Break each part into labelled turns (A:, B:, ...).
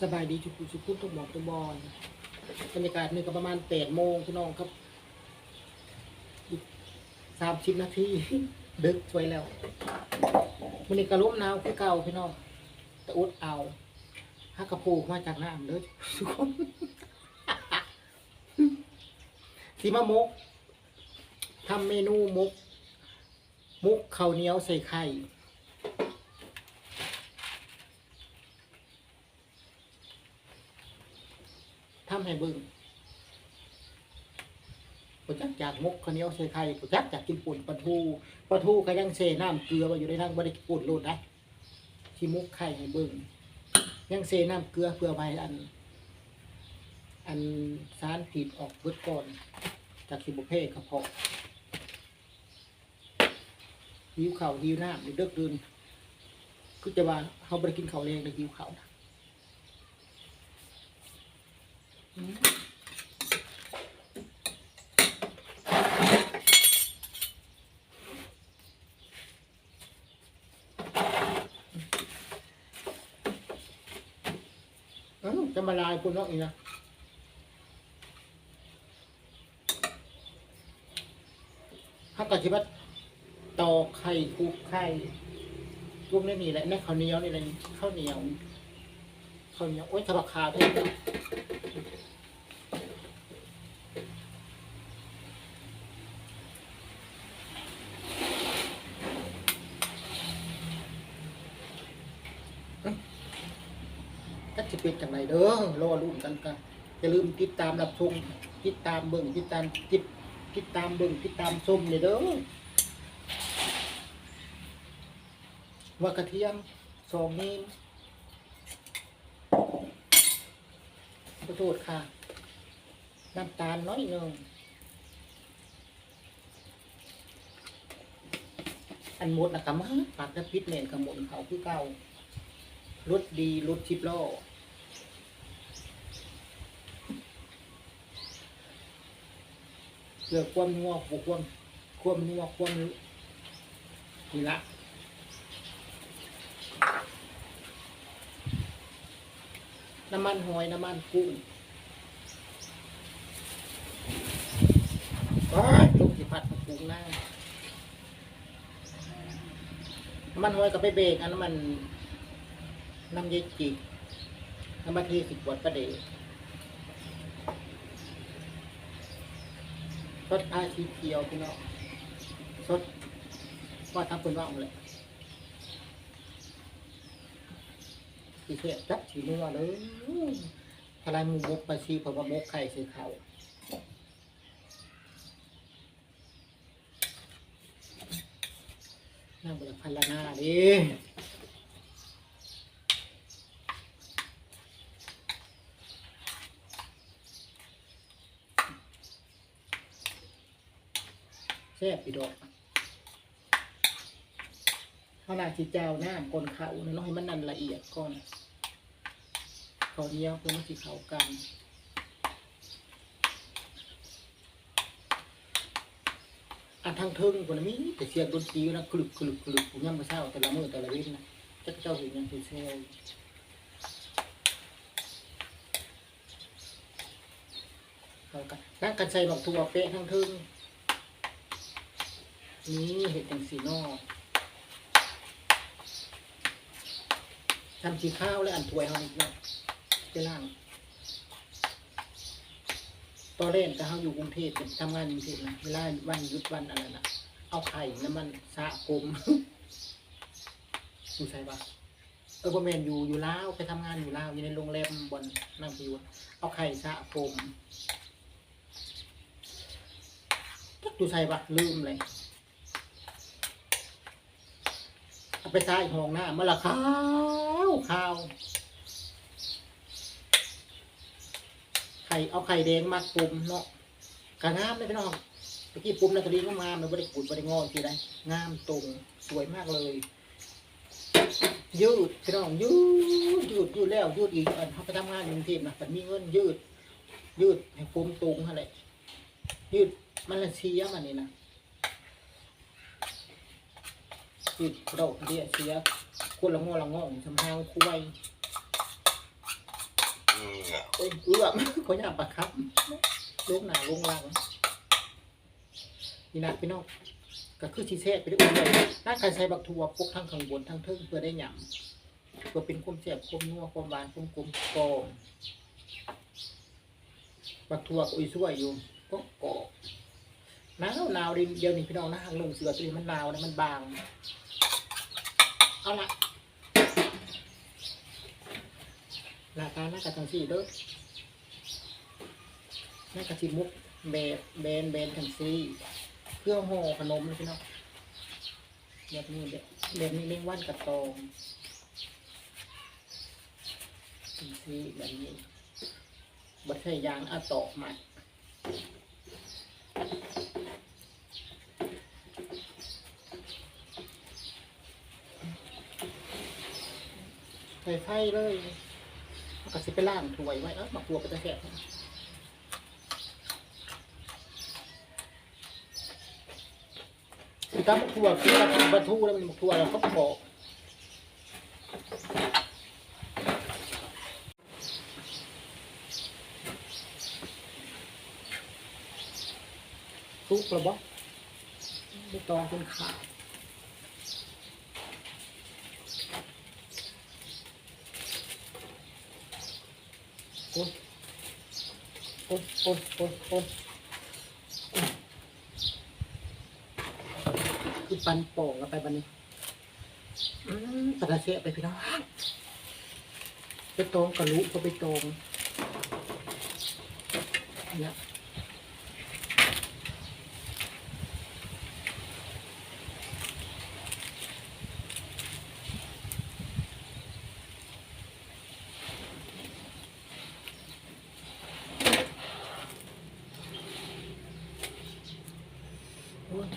A: สบายดีทุกผู้ทุกคนทุกหมอกทุกบอลบรรยากาศนี่ก็ประมาณแปดโมงพี่น้องครับสามสิบนาทีดึกสวยแล้วมันนี่กระล้มหนาวคือเก่าพี่น้องแต่อุดเอาฮักกระปูมาจากน้ำเด้อทุกคนสีมะมกทำเมนูมกมุกข้าวเหนียวใส่ไข่ ทำให้เบิ่งผู้จักจากมุกข้าวเหนียวใส่ไข่ผู้จักจากกินปุ่นปลาทูปลาทูก็ยังเซน้ำเกลือไว้อยู่ในนั้นบ่ได้ปุ่นโลดได้ที่มุกไข่ให้เบิ่งยังเซน้ำเกลือเพื่อไว้อัน อันสารผิดออกเบิดก่อนจากสิบุเพกระเพาะหิวข้าหิวน้ำนี่เดึกดื่นคือจะว่าเขาบ่ไปกินเข้าวแรงเลยหิวข้านะอืมเอ้า จะมาลายคุณน้องอีกนะถ้าก็คิดว่าตอไข่คุกไข่พวกนี้นี่แหละแม่ข้าวเหนียวนี่แหละข้าวเหนียวข้าวเหนียวโอ๊ยทบักคาเพิ่ เป็นจังไรเด้อรอรุ่นกันกันอย่าลืมติดตามรับชมติดตามเบิ่งติดตามติดติดตามเบิ่งติดตามชมเลยเด้อว่ากระเทียมสองนิ้วขอโทษค่ะ น้ำตาลน้อยหนึ่งอันหมดนะกำมาปากจะพิษเน่นกับหมดเขาคือเก่ารถดีรถชิบล้อ เพื่อความนัวบุความความนัวความนี่ละน้ำมันหอยน้ำมันกุ้งโอ้ยลูกสิพัดกับกุ้งหน้าน้ำมันหอยกับไปเบรกอันน้ำมันน้ำเย็นจีน้ำมันทีสิบวัตต์ประเดี๋ยว สดอาชีเขียวพี่น้องสดว่าทำคนว่าเอาเลยสีเขียวจับสีเนัวเลยทลายหมูมกไปชีเพราะว่ามกไข่สีขาวนั่งบนพละหน้าดิ ซ่บอีดอกข้าวหน้าชีเจ้าหน้าก้นเขาเนาะให้มันนันละเอียดก่อนเขาเดียวเพื่อมันสีเขากันอันทางเทิงคนนี้แต่เสียงดนตรีนะกลึกกลึกกลึกผมยังมาเศร้าแต่ละมือแต่ละเว้นนะจักเจ้าเห็นยังคือเซลเขากันนั่งกันใส่บักทัวเป๊ะทางเทิง นี่เห็ดจังสีนอกทำสีข้าวและอันถวยเขาอีกเนาะไปล่างตอนเล่นแต่เขาอยู่กรุงเทพเป็นทำงานกรุงเทพนะเวลาวันหยุดวันอะไรนะเอาไข่น้ำมันสะผมอยู่ใช่ปะเออประเมนอยู่อยู่ลาวไปทำงานอยู่ลาวอยู่ในโรงแรมบนนั่งพิวเอาไข่สะผมจักอยู่ใช่ปะลืมเลยเอา ไปใส่ห้องหน้ามื่อละขาวขาวไข่เอาไข่แดงมาปุ่มเนาะกะงามเลยพี่น้องเมื่อกี้ปุ่มนาตาลีก็งามันไม่ได้ขุดไม่ได้งอทีไรงามตรงสวยมากเลย ยืดพี่น้องยืดยืดยืดแล้วยืดอีกอันเขาไปทำงานอยู่กรุงเทพนะแต่มีเงินยืด ยืดให้ปุ่มตรงอะไรยืดมันละเสียมันนี่นะ ยืดเราเดียเสียคนละงอละงอทำทางคุยโอ้ยเอื้อมขอยาปากครับลูกหนาลงหลังนี่นะพี่น้องก็คือชีเซ่ไปด้วยเลยถ้าใครใส่บักถั่วพวกทั้งข้างบนทั้งเทิงเพื่อได้หยำเพื่อเป็นความแซ่บความนัวความหวานความกลมกล่อมบักถั่วก็อุ้ยช่วยอยู่ก็กรอบหนาวหนาวเดียวนี่พี่น้องนะหางลงเสือตัวนี้มันหนาวนะมันบาง เอาละหน้าตาหน้ากระจังสีเด้อหน้ากระชิมุกแบบแบนแบนจังสีเครื่อห่อขนมเลยพี่น้องแบบนี้แบบนี้เรียกว่านกระตองจังสีแบบนี้บัตรใช้ยางอะตอกให ใส่ไฟเลยแล้วก็สิไปล่างถ้วยไว้เอ้ามาครัวไปตะแคบคือตามครัวคือเราทำบรรทุกแล้วมันครัวแล้วเราบอกทุกระบอกไม่ต้องเป็นขาดโอ้ย คือปันโป่งกันไปบันนี้อืมตะระเสียไปพี่น้องไปตรงกระลุก็ไปตรงเนี่ย โอ้ย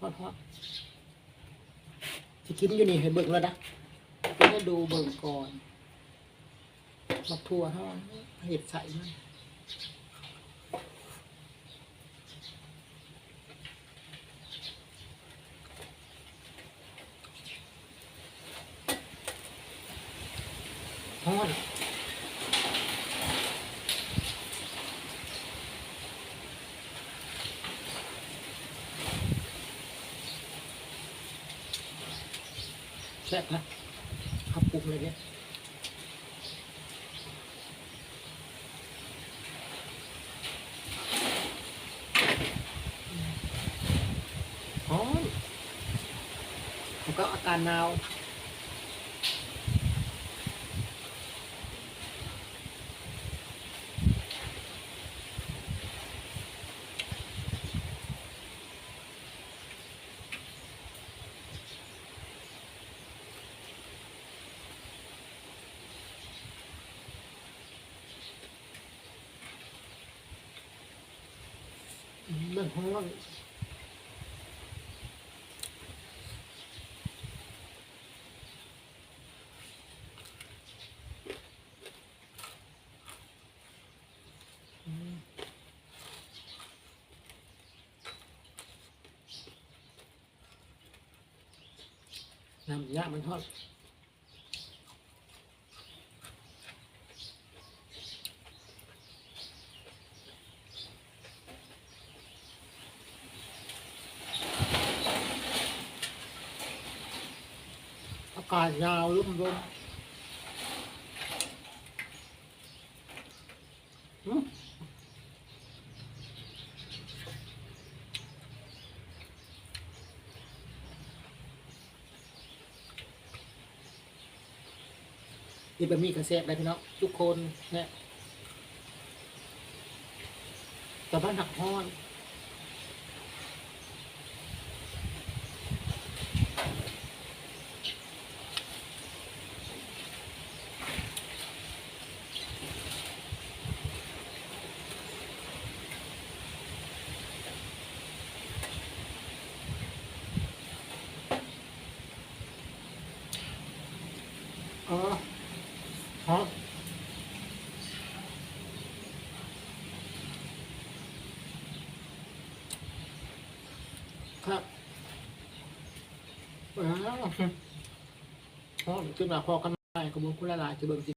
A: ฮอดฮอด จะกินอยู่นี่ให้เบิ่งแล้วนะจะได้ดูเบิ่งก่อนมาทั่วเท่าเห็ดใส่มันฮ้อน แซ่บนะขับปรุงอะไรเนี่ยหอมแล้วก็อาการหนาว มันฮ้อนอืมน้ำยามันทอด อากาศยาวรุ่มรุ่มนี่บะหมี่กระเซบเลยพี่น้องทุกคนเนี่ยแต่บ้านหักห้อน ออฮะครับว้าวอ๋อขึ้นมาพอกันใหม่ขอบคุณคุณละลายจะเบิ่งสิ